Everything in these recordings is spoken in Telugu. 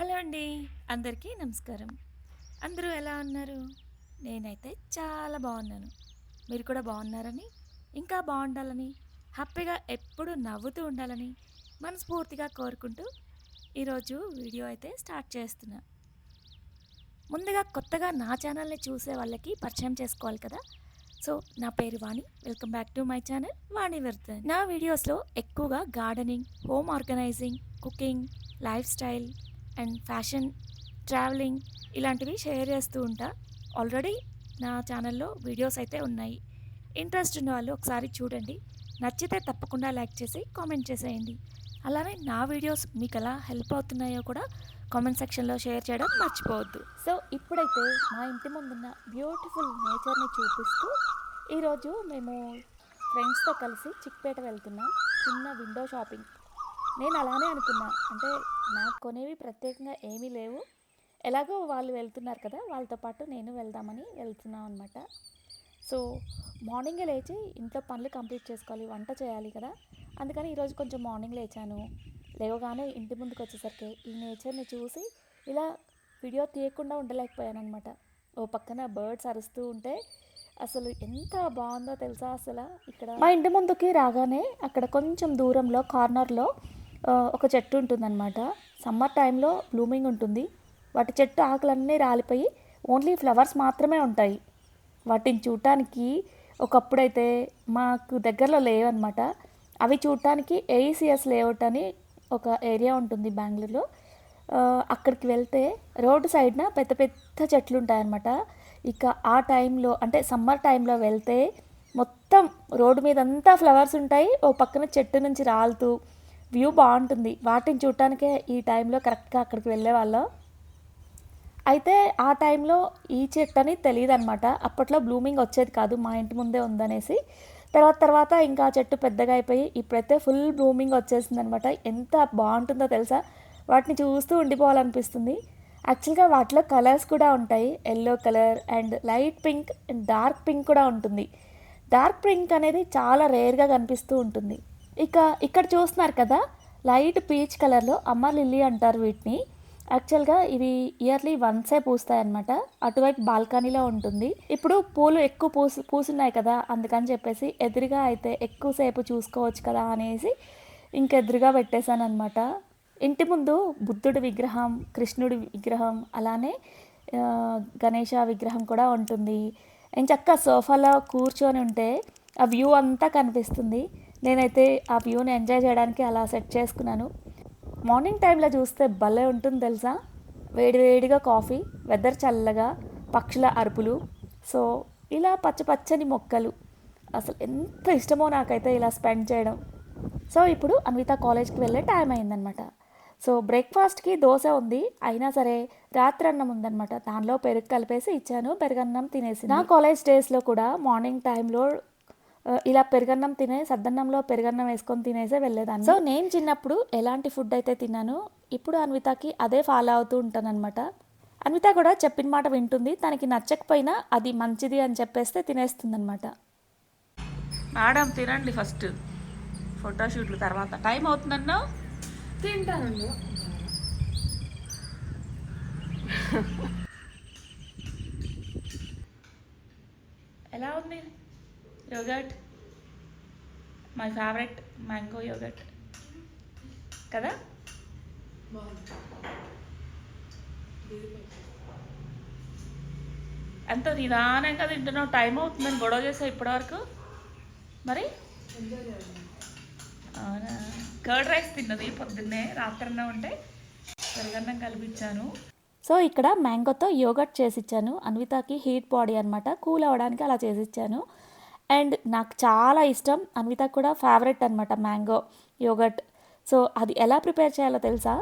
హలో అండి అందరికీ నమస్కారం. అందరూ ఎలా ఉన్నారు? నేనైతే చాలా బాగున్నాను. మీరు కూడా బాగున్నారని ఇంకా బాగుండాలని హ్యాపీగా ఎప్పుడు నవ్వుతూ ఉండాలని మనస్ఫూర్తిగా కోరుకుంటూ ఈరోజు వీడియో అయితే స్టార్ట్ చేస్తున్నా. ముందుగా కొత్తగా నా ఛానల్ని చూసే వాళ్ళకి పరిచయం చేసుకోవాలి కదా? సో నా పేరు Vani. Welcome back to my channel Vani Vardhan నా వీడియోస్లో ఎక్కువగా gardening home organizing cooking lifestyle and fashion traveling ఇలాంటివి షేర్ చేస్తూ ఉంటా. ఆల్రెడీ నా ఛానల్లో వీడియోస్ అయితే ఉన్నాయి. ఇంట్రెస్ట్ ఉన్న వాళ్ళు ఒకసారి చూడండి. నచ్చితే తప్పకుండా లైక్ చేసి కామెంట్ చేసేయండి. అలానే నా వీడియోస్ మీకు ఎలా హెల్ప్ అవుతున్నాయో కూడా కామెంట్ సెక్షన్లో షేర్ చేయడం మర్చిపోవద్దు. సో ఇప్పుడైతే మా ఇంటి ముందున్న బ్యూటిఫుల్ నేచర్ని చూపిస్తూ ఈరోజు మేము ఫ్రెండ్స్తో కలిసి చిక్పేట వెళ్తున్నాం. చిన్న విండో షాపింగ్. నేను అలానే అనుకున్నా. అంటే నాకు కొనేవి ప్రత్యేకంగా ఏమీ లేవు. ఎలాగో వాళ్ళు వెళ్తున్నారు కదా వాళ్ళతో పాటు నేను వెళ్దామని వెళ్తున్నాం అనమాట సో మార్నింగే లేచి ఇంట్లో పనులు కంప్లీట్ చేసుకోవాలి వంట చేయాలి కదా. అందుకని ఈరోజు కొంచెం మార్నింగ్ లేచాను. లేవగానే ఇంటి ముందుకు వచ్చేసరికి ఈ నేచర్ని చూసి ఇలా వీడియో తీయకుండా ఉండలేకపోయాను అనమాట ఓ పక్కన బర్డ్స్ అరుస్తూ ఉంటే అసలు ఎంత బాగుందో తెలుసా అసలు? ఇక్కడ మా ఇంటి ముందుకి రాగానే అక్కడ కొంచెం దూరంలో కార్నర్లో ఒక చెట్టు ఉంటుందన్నమాట. సమ్మర్ టైంలో బ్లూమింగ్ ఉంటుంది. వాటి చెట్టు ఆకులన్నీ రాలిపోయి ఓన్లీ ఫ్లవర్స్ మాత్రమే ఉంటాయి. వాటిని చూడటానికి ఒకప్పుడైతే మాకు దగ్గరలో లేవన్నమాట. అవి చూడటానికి ఏఈసిఎస్ లేఅవుట్ అని ఒక ఏరియా ఉంటుంది బెంగళూరులో. అక్కడికి వెళ్తే రోడ్డు సైడ్న పెద్ద పెద్ద చెట్లు ఉంటాయన్నమాట ఇక ఆ టైంలో అంటే సమ్మర్ టైంలో వెళ్తే మొత్తం రోడ్డు మీద అంతా ఫ్లవర్స్ ఉంటాయి. ఓ పక్కన చెట్టు నుంచి రాలుతూ వ్యూ బాగుంటుంది. వాటిని చూడటానికే ఈ టైంలో కరెక్ట్గా అక్కడికి వెళ్ళేవాళ్ళం అయితే ఆ టైంలో ఈ చెట్టు అని తెలియదు అనమాట అప్పట్లో బ్లూమింగ్ వచ్చేది కాదు మా ఇంటి ముందే ఉందనేసి. తర్వాత తర్వాత ఇంకా ఆ చెట్టు పెద్దగా అయిపోయి ఇప్పుడైతే ఫుల్ బ్లూమింగ్ వచ్చేసింది అనమాట ఎంత బాగుంటుందో తెలుసా? వాటిని చూస్తూ ఉండిపోవాలనిపిస్తుంది. యాక్చువల్గా వాటిలో కలర్స్ కూడా ఉంటాయి. Yellow colour and light pink and dark pink కూడా ఉంటుంది. డార్క్ పింక్ అనేది చాలా రేర్గా కనిపిస్తూ ఉంటుంది. ఇక ఇక్కడ చూస్తున్నారు కదా లైట్ పీచ్ కలర్లో అమ్మ లిల్లీ అంటారు వీటిని. యాక్చువల్గా ఇవి ఇయర్లీ వన్సే పూస్తాయి అనమాట అటువైపు బాల్కనీలో ఉంటుంది. ఇప్పుడు పూలు ఎక్కువ పూసు పూసున్నాయి కదా అందుకని చెప్పేసి ఎదురుగా అయితే ఎక్కువసేపు చూసుకోవచ్చు కదా అనేసి ఇంకెదురుగా పెట్టేశాను అనమాట ఇంటి ముందు బుద్ధుడి విగ్రహం కృష్ణుడి విగ్రహం అలానే గణేష విగ్రహం కూడా ఉంటుంది. చక్క సోఫాలో కూర్చొని ఉంటే ఆ వ్యూ అంతా కనిపిస్తుంది. నేనైతే ఆ వ్యూని ఎంజాయ్ చేయడానికి అలా సెట్ చేసుకున్నాను. మార్నింగ్ టైంలో చూస్తే భలే ఉంటుంది తెలుసా? వేడివేడిగా కాఫీ వెదర్ చల్లగా పక్షుల అరుపులు. సో ఇలా పచ్చ పచ్చని మొక్కలు. అసలు ఎంత ఇష్టమో నాకైతే ఇలా స్పెండ్ చేయడం. సో ఇప్పుడు అన్విత కాలేజ్కి వెళ్ళే టైం అయిందనమాట సో బ్రేక్ఫాస్ట్కి దోశ ఉంది. అయినా సరే రాత్రి అన్నం ఉందనమాట దానిలో పెరుగు కలిపేసి ఇచ్చాను. పెరుగన్నం తినేసి నా కాలేజ్ డేస్లో కూడా మార్నింగ్ టైంలో ఇలా పెరుగన్నం తినే సద్దన్నంలో పెరుగన్నం వేసుకొని తినేసే వెళ్ళేదాన్ని. సో నేను చిన్నప్పుడు ఎలాంటి ఫుడ్ అయితే తిన్నానో ఇప్పుడు అన్వితకి అదే ఫాలో అవుతూ ఉంటాను అనమాట అన్విత కూడా చెప్పిన మాట వింటుంది. తనకి నచ్చకపోయినా అది మంచిది అని చెప్పేస్తే తినేస్తుంది అనమాట మేడం తినండి ఫస్ట్ ఫోటోషూట్లు తర్వాత. టైం అవుతుందన్నావు తింటానండి. ఎలా ఉంది? Yogurt my favourite mango yogurt కదా? ఎంత నిదానంగా తింటున్నావు? టైం అవుతుందని గొడవ చేసావు ఇప్పటివరకు. మరి? అవునా? కర్డ్ రైస్ తిన్నది పొద్దున్నే. రాత్రన్నా ఉంటే పెరుగన్నం కలిపించాను సో ఇక్కడ మ్యాంగోతో యోగట్ చేసిచ్చాను. అన్వితకి హీట్ బాడీ అనమాట కూల్ అవ్వడానికి అలా చేసిచ్చాను. అండ్ నాకు చాలా ఇష్టం. అన్విత కూడా ఫేవరెట్ అనమాట మ్యాంగో యోగట్ సో అది ఎలా ప్రిపేర్ చేయాలో తెలుసా?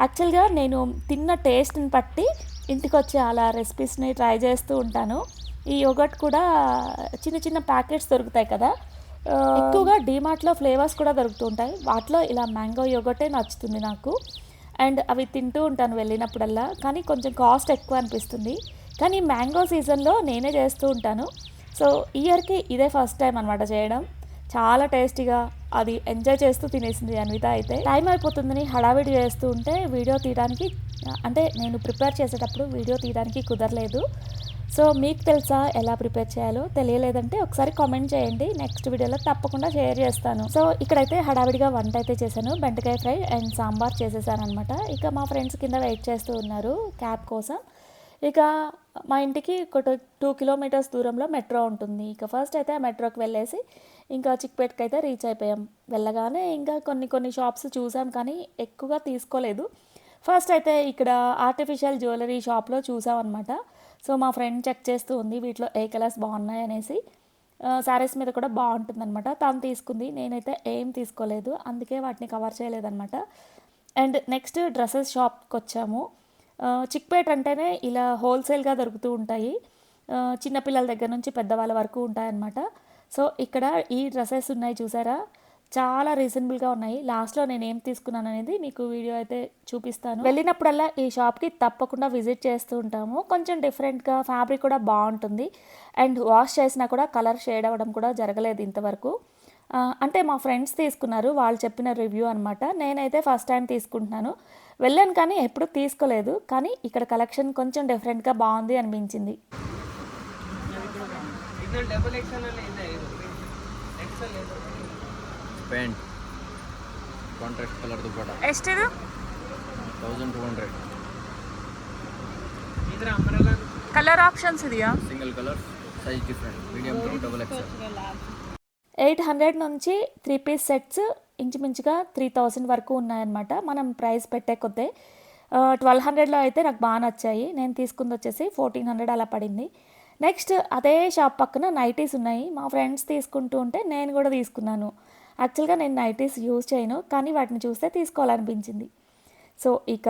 యాక్చువల్గా నేను తిన్న టేస్ట్ని బట్టి ఇంటికి వచ్చి అలా రెసిపీస్ని ట్రై చేస్తూ ఉంటాను. ఈ యోగట్ కూడా చిన్న చిన్న ప్యాకెట్స్ దొరుకుతాయి కదా. ఎక్కువగా డీమార్ట్లో ఫ్లేవర్స్ కూడా దొరుకుతూ ఉంటాయి. వాటిలో ఇలా మ్యాంగో యోగటే నచ్చుతుంది నాకు. అండ్ అవి తింటూ ఉంటాను వెళ్ళినప్పుడల్లా. కానీ కొంచెం కాస్ట్ ఎక్కువ అనిపిస్తుంది. కానీ మ్యాంగో సీజన్లో నేనే చేస్తూ ఉంటాను. సో ఇయర్కి ఇదే ఫస్ట్ టైం అనమాట చేయడం. చాలా టేస్టీగా అది ఎంజాయ్ చేస్తూ తినేసింది అన్విత అయితే. టైం అయిపోతుందని హడావిడి చేస్తూ ఉంటే వీడియో తీయడానికి అంటే నేను ప్రిపేర్ చేసేటప్పుడు వీడియో తీయడానికి కుదరలేదు. సో మీకు తెలుసా ఎలా ప్రిపేర్ చేయాలో? తెలియలేదంటే ఒకసారి కామెంట్ చేయండి. నెక్స్ట్ వీడియోలో తప్పకుండా షేర్ చేస్తాను. సో ఇక్కడైతే హడావిడిగా వంట అయితే చేశాను. బెండకాయ ఫ్రై అండ్ సాంబార్ చేసేసాను అనమాట ఇక మా ఫ్రెండ్స్ కింద వెయిట్ చేస్తూ ఉన్నారు క్యాబ్ కోసం. ఇక మా ఇంటికి ఒక టూ కిలోమీటర్స్ దూరంలో మెట్రో ఉంటుంది. ఇక ఫస్ట్ అయితే ఆ మెట్రోకి వెళ్ళేసి ఇంకా చిక్పేట్కి అయితే రీచ్ అయిపోయాం. వెళ్ళగానే ఇంకా కొన్ని కొన్ని షాప్స్ చూసాం కానీ ఎక్కువగా తీసుకోలేదు. ఫస్ట్ అయితే ఇక్కడ ఆర్టిఫిషియల్ జ్యువెలరీ షాప్లో చూసామన్నమాట సో మా ఫ్రెండ్ చెక్ చేస్తూ ఉంది వీటిలో ఏ కలర్స్ బాగున్నాయి? అనేసి. శారీస్ మీద కూడా బాగుంటుందన్నమాట. తను తీసుకుంది నేనైతే ఏం తీసుకోలేదు అందుకే వాటిని కవర్ చేయలేదన్నమాట. అండ్ నెక్స్ట్ డ్రెస్సెస్ షాప్కి వచ్చాము చిక్పేట్ అంటేనే ఇలా హోల్సేల్గా దొరుకుతూ ఉంటాయి. చిన్నపిల్లల దగ్గర నుంచి పెద్దవాళ్ళ వరకు ఉంటాయన్నమాట. సో ఇక్కడ ఈ డ్రెస్సెస్ ఉన్నాయి చూసారా? చాలా రీజనబుల్గా ఉన్నాయి. లాస్ట్లో నేను ఏం తీసుకున్నాను అనేది మీకు వీడియో అయితే చూపిస్తాను. వెళ్ళినప్పుడల్లా ఈ షాప్కి తప్పకుండా విజిట్ చేస్తూ ఉంటాము. కొంచెం డిఫరెంట్గా ఫ్యాబ్రిక్ కూడా బాగుంటుంది. అండ్ వాష్ చేసినా కూడా కలర్ షేడ్ అవ్వడం కూడా జరగలేదు ఇంతవరకు. అంటే మా ఫ్రెండ్స్ తీసుకున్నారు. వాళ్ళు చెప్పిన రివ్యూ అనమాట నేనైతే ఫస్ట్ టైం తీసుకుంటున్నాను. వెళ్ళాను కానీ ఎప్పుడు తీసుకోలేదు కానీ ఇక్కడ కలెక్షన్ కొంచెం డిఫరెంట్గా బాగుంది అనిపించింది ಇದರಲ್ಲಿ ಡಬಲ್ ಎಕ್ಸೆಲ್ ಅಲ್ಲಿ ಇದೆ ಇದು ಎಕ್ಸೆಲ್ ಇದು pant contract colour dupatta ಎಷ್ಟಿದು thousand to hundred ಇದ್ರ ಅಂಬ್ರೆಲ್ಲ ಕಲರ್ ಆಪ್ಷನ್ಸ್ ಇದೆಯಾ single colour size different medium to double XL eight hundred నుంచి త్రీ పీస్ సెట్స్ ఇంచుమించుగా త్రీ థౌజండ్ వరకు ఉన్నాయన్నమాట. మనం ప్రైస్ పెట్టే కొద్దే ట్వెల్వ్ హండ్రెడ్లో అయితే నాకు బాగా నచ్చాయి. నేను తీసుకుంది వచ్చేసి ఫోర్టీన్ హండ్రెడ్ అలా పడింది. నెక్స్ట్ అదే షాప్ పక్కన నైటీస్ ఉన్నాయి. మా ఫ్రెండ్స్ తీసుకుంటూ ఉంటే నేను కూడా తీసుకున్నాను. యాక్చువల్గా నేను నైటీస్ యూజ్ చేయను కానీ వాటిని చూస్తే తీసుకోవాలనిపించింది. సో ఇక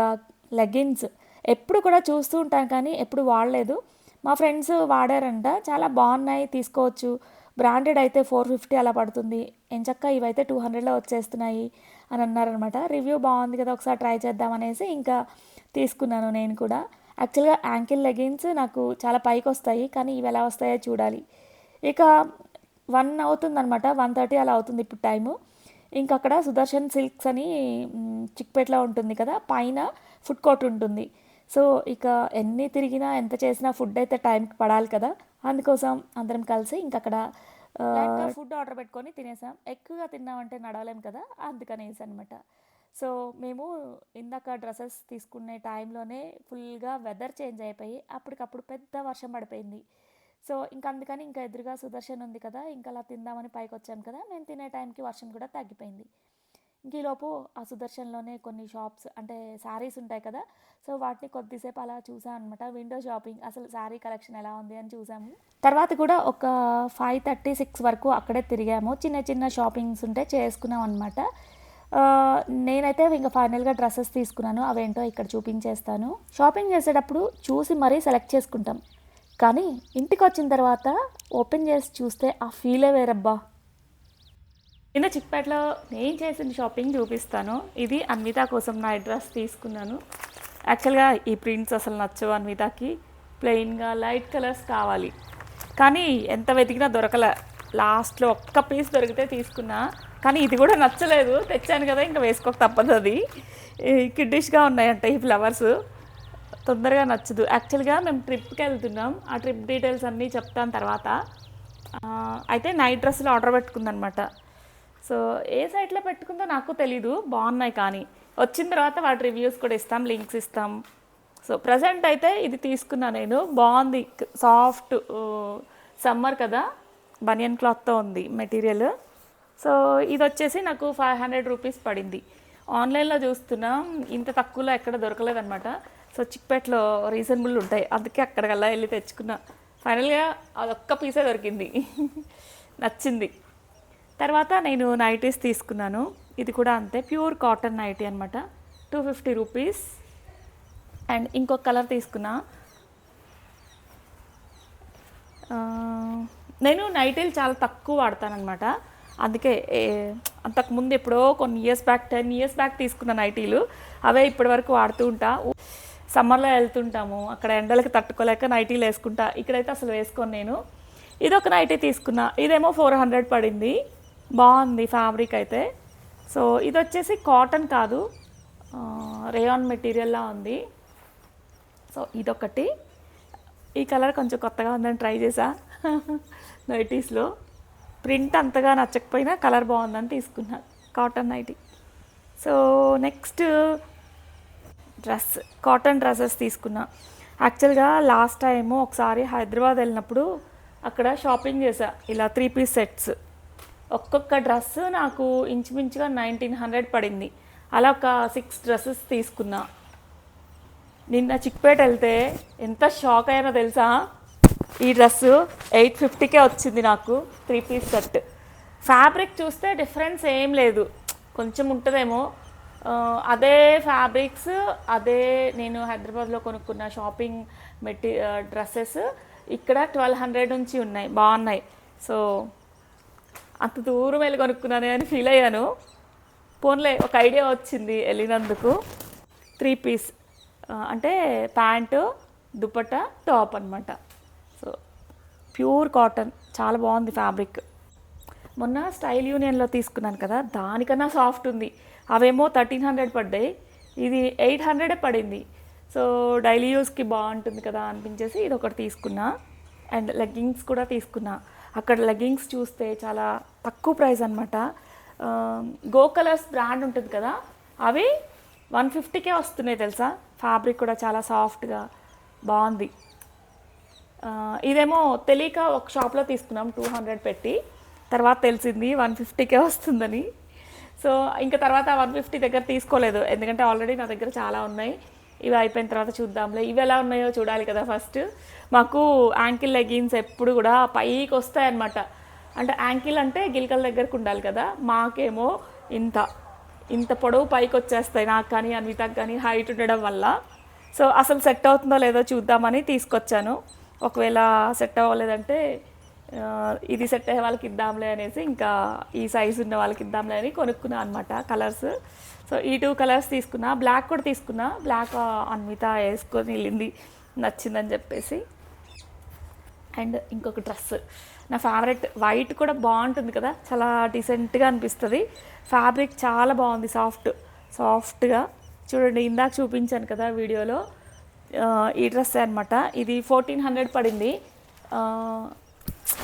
లెగిన్స్ ఎప్పుడు కూడా చూస్తూ ఉంటాను కానీ ఎప్పుడు వాడలేదు. మా ఫ్రెండ్స్ వాడారంట. చాలా బాగున్నాయి తీసుకోవచ్చు. బ్రాండెడ్ అయితే ఫోర్ ఫిఫ్టీ అలా పడుతుంది. ఎంచక్క ఇవైతే టూ హండ్రెడ్లో వచ్చేస్తున్నాయి అని అన్నారనమాట రివ్యూ బాగుంది కదా ఒకసారి ట్రై చేద్దామనేసి ఇంకా తీసుకున్నాను నేను కూడా. యాక్చువల్గా యాంకిల్ లెగిన్స్ నాకు చాలా పైకి వస్తాయి కానీ ఇవి ఎలా వస్తాయో చూడాలి. ఇక వన్ అవుతుందనమాట వన్ థర్టీ అలా అవుతుంది ఇప్పుడు టైము. ఇంకక్కడ అక్కడ సుదర్శన్ సిల్క్స్ అని చిక్పేట్లో ఉంటుంది కదా పైన ఫుడ్ కోర్ట్ ఉంటుంది. సో ఇక ఎన్ని తిరిగినా ఎంత చేసినా ఫుడ్ అయితే టైంకి పడాలి కదా. అందుకోసం అందరం కలిసి ఇంక అక్కడ ఫుడ్ ఆర్డర్ పెట్టుకొని తినేసాం. ఎక్కువగా తిన్నామంటే నడవలేం కదా అందుకనేసి అనమాట సో మేము ఇందాక డ్రెస్సెస్ తీసుకునే టైంలోనే ఫుల్గా వెదర్ చేంజ్ అయిపోయి అప్పటికప్పుడు పెద్ద వర్షం పడిపోయింది. సో ఇంకా అందుకని ఇంకా ఎదురుగా సుదర్శన్ ఉంది కదా ఇంకా అలా తిందామని పైకి వచ్చాం కదా మేము తినే టైంకి వర్షం కూడా తగ్గిపోయింది. ఈలోపు ఆ సుదర్శన్లోనే కొన్ని షాప్స్ అంటే శారీస్ ఉంటాయి కదా. సో వాటిని కొద్దిసేపు అలా చూసాం అనమాట విండో షాపింగ్ అసలు శారీ కలెక్షన్ ఎలా ఉంది అని చూసాము. తర్వాత కూడా ఒక ఫైవ్ థర్టీ సిక్స్ వరకు అక్కడే తిరిగాము. చిన్న చిన్న షాపింగ్స్ ఉంటే చేసుకున్నాం అనమాట నేనైతే ఇంకా ఫైనల్గా డ్రెస్సెస్ తీసుకున్నాను. అవేంటో ఇక్కడ చూపించేస్తాను. షాపింగ్ చేసేటప్పుడు చూసి మరీ సెలెక్ట్ చేసుకుంటాం. కానీ ఇంటికి వచ్చిన తర్వాత ఓపెన్ చేసి చూస్తే ఆ ఫీలే వేరబ్బా. నిన్న చిక్పేటలో నేను చేసిన షాపింగ్ చూపిస్తాను. ఇది అన్విత కోసం నా డ్రెస్ తీసుకున్నాను. యాక్చువల్గా ఈ ప్రింట్స్ అసలు నచ్చవు అన్వితకి. ప్లెయిన్గా లైట్ కలర్స్ కావాలి. కానీ ఎంత వెతికినా దొరకలే. లాస్ట్లో ఒక్క పీస్ దొరికితే తీసుకున్నా. కానీ ఇది కూడా నచ్చలేదు. తెచ్చాను కదా ఇంకా వేసుకోక తప్పదు అది కిడ్డిష్గా ఉన్నాయంట ఈ ఫ్లవర్స్. తొందరగా నచ్చదు. యాక్చువల్గా మేము ట్రిప్కి వెళ్తున్నాం. ఆ ట్రిప్ డీటెయిల్స్ అన్నీ చెప్తాను తర్వాత. అయితే నైట్ డ్రెస్సులు ఆర్డర్ పెట్టుకుందనమాట. సో ఏ సైట్లో పెట్టుకుందో నాకు తెలీదు బాగున్నాయి కానీ. వచ్చిన తర్వాత వాటి రివ్యూస్ కూడా ఇస్తాం లింక్స్ ఇస్తాం. సో ప్రజెంట్ అయితే ఇది తీసుకున్నా నేను. బాగుంది సాఫ్ట్ సమ్మర్ కదా బనియన్ క్లాత్తో ఉంది మెటీరియల్. సో ఇది వచ్చేసి నాకు ఫైవ్ హండ్రెడ్ రూపీస్ పడింది. ఆన్లైన్లో చూస్తున్నాం ఇంత తక్కువలో ఎక్కడ దొరకలేదనమాట సో చిక్పేట్లో రీజనబుల్ ఉంటాయి. అందుకే అక్కడికల్లా వెళ్ళి తెచ్చుకున్నా. ఫైనల్గా అదొక్క పీసే దొరికింది. నచ్చింది. తర్వాత నేను నైటీస్ తీసుకున్నాను. ఇది కూడా అంతే ప్యూర్ కాటన్ నైటీ అనమాట టూ ఫిఫ్టీ రూపీస్. అండ్ ఇంకొక కలర్ తీసుకున్నా. నేను నైటీలు చాలా తక్కువ వాడతానమాట అందుకే ఏ- అంతకుముందు ఎప్పుడో కొన్ని years back ten years back తీసుకున్న నైటీలు అవే ఇప్పటి వరకు వాడుతూ ఉంటా. సమ్మర్లో వెళ్తుంటాము అక్కడ ఎండలకు తట్టుకోలేక నైటీలు వేసుకుంటా. ఇక్కడైతే అసలు వేసుకోను నేను. ఇది ఒక నైటీ తీసుకున్నా. ఇదేమో ఫోర్ హండ్రెడ్ పడింది. బాగుంది ఫ్యాబ్రిక్ అయితే. సో ఇది వచ్చేసి కాటన్ కాదు రేయాన్ మెటీరియల్లా ఉంది. సో ఇదొకటి. ఈ కలర్ కొంచెం కొత్తగా ఉందని ట్రై చేసా నైటీస్లో ప్రింట్ అంతగా నచ్చకపోయినా కలర్ బాగుందని తీసుకున్నా. Cotton nighty so next dress cotton dresses తీసుకున్నా. యాక్చువల్గా లాస్ట్ టైం ఒకసారి హైదరాబాద్ వెళ్ళినప్పుడు అక్కడ షాపింగ్ చేశా. ఇలా త్రీ పీస్ సెట్స్ ఒక్కొక్క డ్రెస్ నాకు ఇంచుమించుగా నైన్టీన్ హండ్రెడ్ పడింది. అలా ఒక సిక్స్ డ్రెస్సెస్ తీసుకున్నా. నిన్న చిక్పేట వెళ్తే ఎంత షాక్ అయ్యానో తెలుసా? ఈ డ్రెస్ ఎయిట్ ఫిఫ్టీకే వచ్చింది నాకు త్రీ పీస్ సెట్ ఫ్యాబ్రిక్ చూస్తే డిఫరెన్స్ ఏం లేదు. కొంచెం ఉంటుందేమో. అదే ఫ్యాబ్రిక్స్ అదే నేను హైదరాబాద్లో కొనుక్కున్న షాపింగ్ మెటీ డ్రెస్సెస్ ఇక్కడ ట్వెల్వ్ హండ్రెడ్ నుంచి ఉన్నాయి బాగున్నాయి. సో అంత దూరం వెళ్ళి కొనుక్కున్నానే అని ఫీల్ అయ్యాను. పోన్లే ఒక ఐడియా వచ్చింది వెళ్ళినందుకు. త్రీ పీస్ అంటే ప్యాంటు దుపట్టా టాప్ అనమాట సో ప్యూర్ కాటన్ చాలా బాగుంది ఫ్యాబ్రిక్. మొన్న స్టైల్ యూనియన్లో తీసుకున్నాను కదా దానికన్నా సాఫ్ట్ ఉంది. అవేమో థర్టీన్ హండ్రెడ్ పడ్డాయి. ఇది ఎయిట్ హండ్రెడే పడింది. సో డైలీ యూస్కి బాగుంటుంది కదా అనిపించేసి ఇది ఒకటి తీసుకున్నా. అండ్ లెగ్గింగ్స్ కూడా తీసుకున్నా. అక్కడ లెగ్గింగ్స్ చూస్తే చాలా తక్కువ ప్రైస్ అనమాట గో కలర్స్ బ్రాండ్ ఉంటుంది కదా అవి వన్ ఫిఫ్టీకే వస్తున్నాయి తెలుసా? ఫ్యాబ్రిక్ కూడా చాలా సాఫ్ట్గా బాగుంది. ఇదేమో తెలియక ఒక షాప్లో తీసుకున్నాం టూ హండ్రెడ్ పెట్టి. తర్వాత తెలిసింది వన్ ఫిఫ్టీకే వస్తుందని. సో ఇంకా తర్వాత వన్ ఫిఫ్టీ దగ్గర తీసుకోలేదు. ఎందుకంటే ఆల్రెడీ నా దగ్గర చాలా ఉన్నాయి. ఇవి అయిపోయిన తర్వాత చూద్దాంలే. ఇవి ఎలా ఉన్నాయో చూడాలి కదా ఫస్ట్. మాకు యాంకిల్ లెగిన్స్ ఎప్పుడు కూడా పైకి వస్తాయన్నమాట. అంటే యాంకిల్ అంటే గిల్కల దగ్గరకు ఉండాలి కదా. మాకేమో ఇంత ఇంత పొడవు పైకి వచ్చేస్తాయి నాకు కానీ అన్వితకు కానీ హైట్ ఉండడం వల్ల. సో అసలు సెట్ అవుతుందో లేదో చూద్దామని తీసుకొచ్చాను. ఒకవేళ సెట్ అవ్వలేదంటే ఇది సెట్ అయ్యే వాళ్ళకి ఇద్దాంలే అనేసి ఇంకా ఈ సైజు ఉన్న వాళ్ళకి ఇద్దాంలే అని కొనుక్కున్నా అనమాట కలర్స్ సో ఈ టూ కలర్స్ తీసుకున్నా. బ్లాక్ కూడా తీసుకున్నా. బ్లాక్ అన్విత వేసుకొని వెళ్ళింది. నచ్చిందని చెప్పేసి. అండ్ ఇంకొక డ్రెస్ నా ఫేవరెట్ వైట్ కూడా బాగుంటుంది కదా. చాలా డీసెంట్గా అనిపిస్తుంది. ఫ్యాబ్రిక్ చాలా బాగుంది. సాఫ్ట్ సాఫ్ట్గా చూడండి ఇందాక చూపించాను కదా వీడియోలో. ఈ డ్రెస్ అనమాట ఇది ఫోర్టీన్ హండ్రెడ్ పడింది.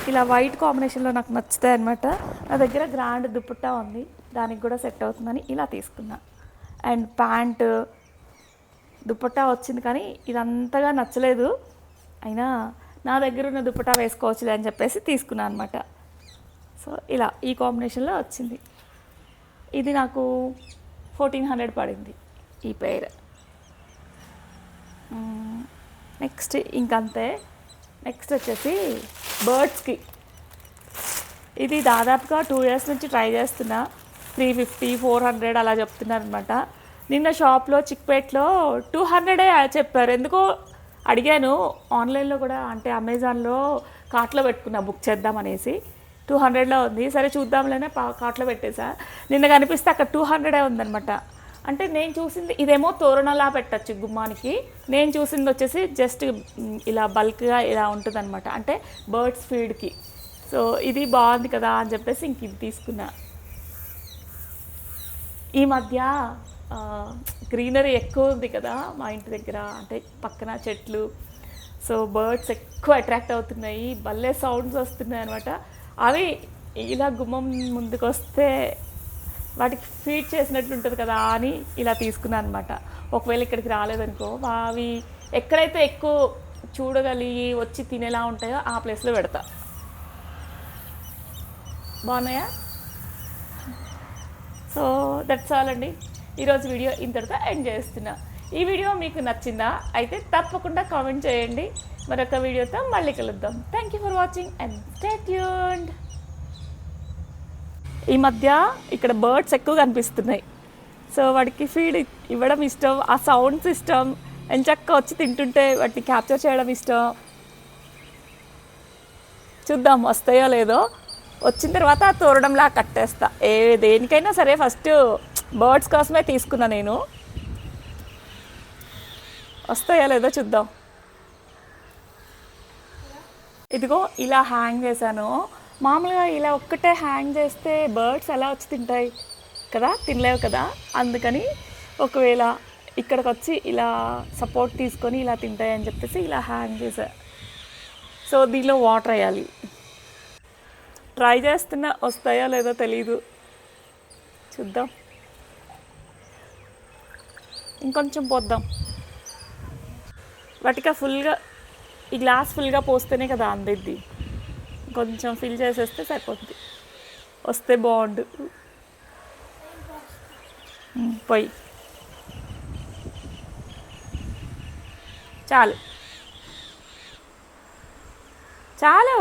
ఇలా వైట్ కాంబినేషన్లో నాకు నచ్చుతాయి అనమాట నా దగ్గర గ్రాండ్ దుపట్టా ఉంది. దానికి కూడా సెట్ అవుతుందని ఇలా తీసుకున్నా. అండ్ ప్యాంటు దుపట్టా వచ్చింది కానీ ఇదంతగా నచ్చలేదు. అయినా నా దగ్గర ఉన్న దుపట్టా వేసుకోవచ్చులే అని చెప్పేసి తీసుకున్నాను అనమాట సో ఇలా ఈ కాంబినేషన్లో వచ్చింది. ఇది నాకు ఫోర్టీన్ హండ్రెడ్ పడింది ఈ పేర్ నెక్స్ట్ hmm, ఇంకంతే. నెక్స్ట్ వచ్చేసి బర్డ్స్కి. ఇది దాదాపుగా టూ ఇయర్స్ నుంచి ట్రై చేస్తున్నా. త్రీ ఫిఫ్టీ ఫోర్ హండ్రెడ్ అలా చెప్తున్నారనమాట. నిన్న షాప్లో చిక్పేట్లో టూ హండ్రెడే చెప్పారు. ఎందుకో అడిగాను ఆన్లైన్లో కూడా అంటే అమెజాన్లో కార్ట్లో పెట్టుకున్నా బుక్ చేద్దామనేసి టూ హండ్రెడ్లో ఉంది. సరే చూద్దాంలేనే పా కార్ట్లో పెట్టేసా. నిన్న కనిపిస్తే అక్కడ టూ హండ్రెడే ఉందన్నమాట అంటే నేను చూసింది ఇదేమో తోరణలా పెట్టచ్చు గుమ్మానికి. నేను చూసింది వచ్చేసి జస్ట్ ఇలా బల్క్గా ఇలా ఉంటుందన్నమాట. అంటే బర్డ్స్ ఫీడ్కి సో ఇది బాగుంది కదా అని చెప్పేసి ఇంక ఇది తీసుకున్నా. ఈ మధ్య గ్రీనరీ ఎక్కువ ఉంది కదా మా ఇంటి దగ్గర. అంటే పక్కన చెట్లు. సో బర్డ్స్ ఎక్కువ అట్రాక్ట్ అవుతున్నాయి. భలే సౌండ్స్ వస్తున్నాయి అనమాట అవి ఇలా గుమ్మం ముందుకు వస్తే వాటికి ఫీడ్ చేసినట్లు ఉంటుంది కదా అని ఇలా తీసుకున్నాను అనమాట ఒకవేళ ఇక్కడికి రాలేదనుకో అవి ఎక్కడైతే ఎక్కువ చూడగలిగి వచ్చి తినేలా ఉంటాయో ఆ ప్లేస్లో పెడతా. బాగున్నాయా? సో దట్స్ ఆల్ అండి. ఈరోజు వీడియో ఇంతటితో ఎండ్ చేస్తున్నా. ఈ వీడియో మీకు నచ్చిందా? అయితే తప్పకుండా కామెంట్ చేయండి. మరొక వీడియోతో మళ్ళీ కలుద్దాం. Thank you for watching and stay tuned ఈ మధ్య ఇక్కడ బర్డ్స్ ఎక్కువ కనిపిస్తున్నాయి. సో వాడికి ఫీడ్ ఇవ్వడం ఇష్టం ఆ సౌండ్స్ ఇష్టం ఎంచక్క వచ్చి తింటుంటే వాటిని క్యాప్చర్ చేయడం ఇష్టం. చూద్దాం వస్తాయో లేదో. వచ్చిన తర్వాత తోరడంలా కట్టేస్తా. ఏ దేనికైనా సరే ఫస్ట్ బర్డ్స్ కోసమే తీసుకున్నా నేను. వస్తాయో లేదో చూద్దాం. ఇదిగో ఇలా హ్యాంగ్ చేశాను. మామూలుగా ఇలా ఒక్కటే హ్యాంగ్ చేస్తే బర్డ్స్ ఎలా వచ్చి తింటాయి కదా? తినలేవు కదా? అందుకని ఒకవేళ ఇక్కడికి వచ్చి ఇలా సపోర్ట్ తీసుకొని ఇలా తింటాయి అని చెప్పేసి ఇలా హ్యాంగ్ చేసా సో దీనిలో వాటర్ వేయాలి. ట్రై చేస్తున్నా వస్తాయో లేదో తెలీదు. చూద్దాం. ఇంకొంచెం పోద్దాం. వాటికి ఫుల్గా ఈ గ్లాస్ ఫుల్గా పోస్తేనే కదా అందిద్ది కొంచెం ఫిల్ చేసేస్తే సరిపోతుంది వస్తే బాగుండు. పోయి. చాలు. చాలు.